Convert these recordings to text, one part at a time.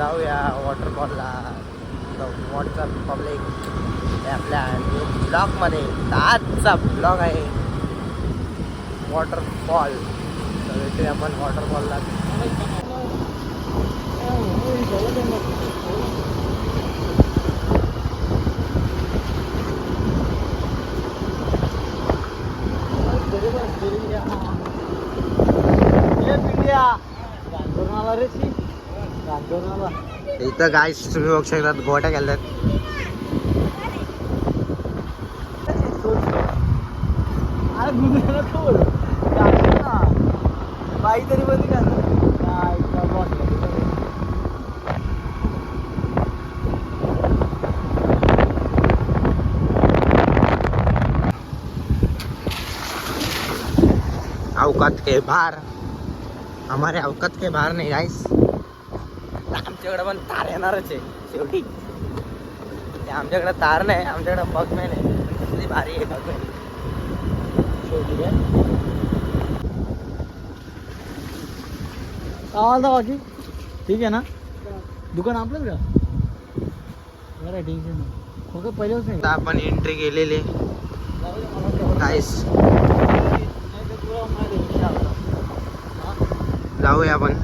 जाऊया वॉटरफॉलला WhatsApp public आपल्या न्यू ब्लॉगमध्ये आजचा ब्लॉग आहे वॉटरफॉल तर भेटूया आपण वॉटरफॉलला इथं गाय तुम्ही बघू शकतात गोट्या गेल्यात. बाई तरी बंदी का काय अवकात के बाहर. हमारे अवकात के बाहर नाही गाईस आमच्याकडे पण तार येणारच आहे. शेवटी. ते आमच्याकडे तार नाही आमच्याकडे बघमॅन आहे. किती भारी आहे बघमॅन शेवटी आवाज बाकी ठीक आहे ना? दुकान आपलंच का? बरं टेन्शन नाही. हो का नाही आपण एंट्री केलेली गाईस जाऊया आपण.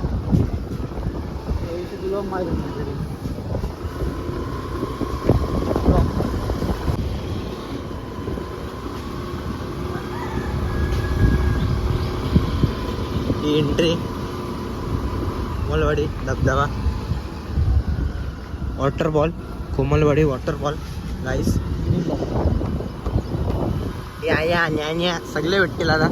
एंट्री कोमलवाडी धबधबा. वॉटरफॉल कोमलवाडी वॉटरफॉल गाईस या या न्या न्या. सगळे भेटतील आता.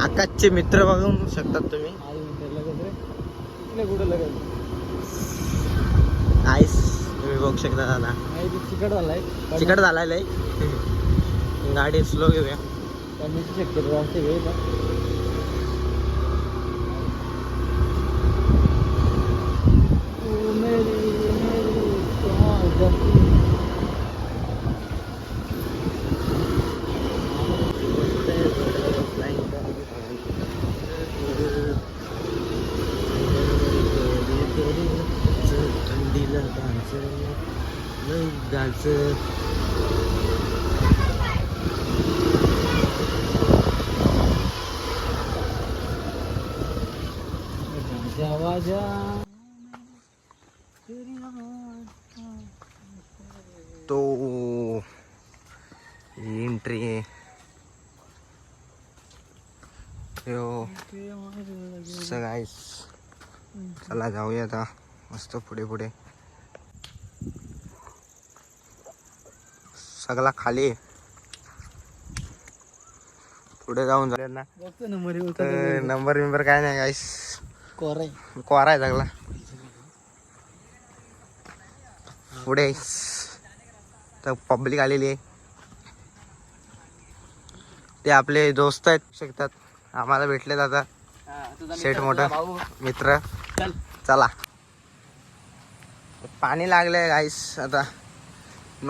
आकाशचे मित्र बघू शकतात तुम्ही. गाईस तुम्ही बघू शकता दादा. चिकट झालाय. चिकट झालाय गाडी स्लो घेऊया. जावा जा तेरी आवाज़ तो एंट्री आहे चला जाऊया आता. मस्त पुढे पुढे सगळा खाली. पुढे जाऊन जाऊया ना. बघतो ना मरी तर नंबर बिंबर काय नाही गाईस कोराय कोरा आहे सगळा. पुढे. तर पब्लिक आलेली आहे. ते आपले दोस्त आहेत शकतात. आम्हाला भेटलेत आता. शेठ मोठा. मित्र. चल. चला. पाणी लागलंय गाईस आता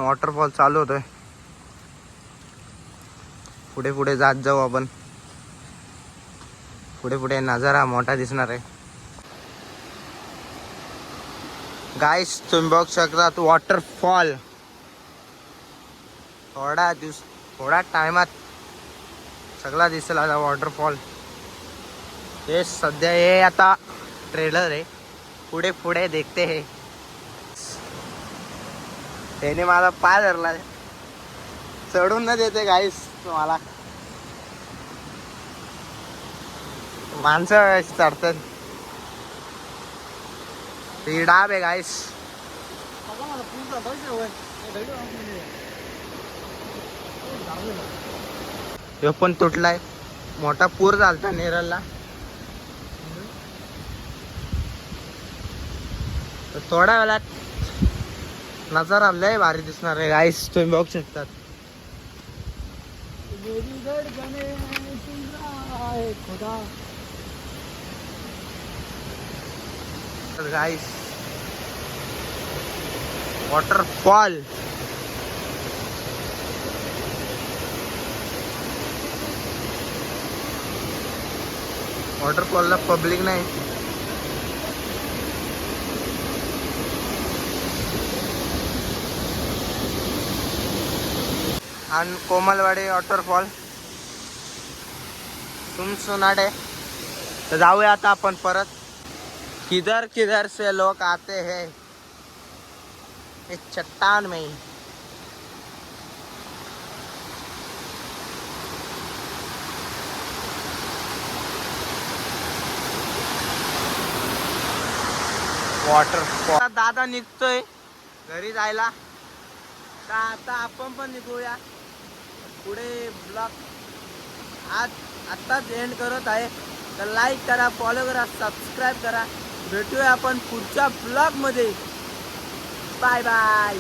वॉटरफॉल चालू होतोय. पुढे पुढे जात जाऊ आपण. पुढे पुढे नजारा मोठा दिसणार आहे. गाईस तुम्ही बघू शकतात वॉटरफॉल थोडा दिवस थोड्या टायमात सगळा दिसेल आता वॉटरफॉल हे सध्या हे आता ट्रेलर आहे. पुढे पुढे देखते हे. त्याने माझा पाय धरला. चढून न देते गाईस तुम्हाला. माणसं चढतात. ही डाब आहे गाईस ह्यो पण तुटलाय. मोठा पूर झालता नेरलला. थोड्या वेळात नजारा लय भारी दिसणार आहे. गाईस तुम्ही बघू शकतात. तर गाईस वॉटरफॉल वॉटरफॉलला पब्लिक नाही. आणि कोमलवाडी वॉटरफॉल तुम सुनाडे. तर जाऊया आता आपण परत. किधर किधर से लोक आते हैं. इस चट्टान में ही. वॉटर दादा निघतोय. घरी जायला. तर आता आपण पण निघूया. पुढे ब्लॉग आज आत्ताच एंड करत आहे. तर लाईक करा फॉलो करा सबस्क्राईब करा. भेटूया आपण पुढच्या ब्लॉगमध्ये. Bye bye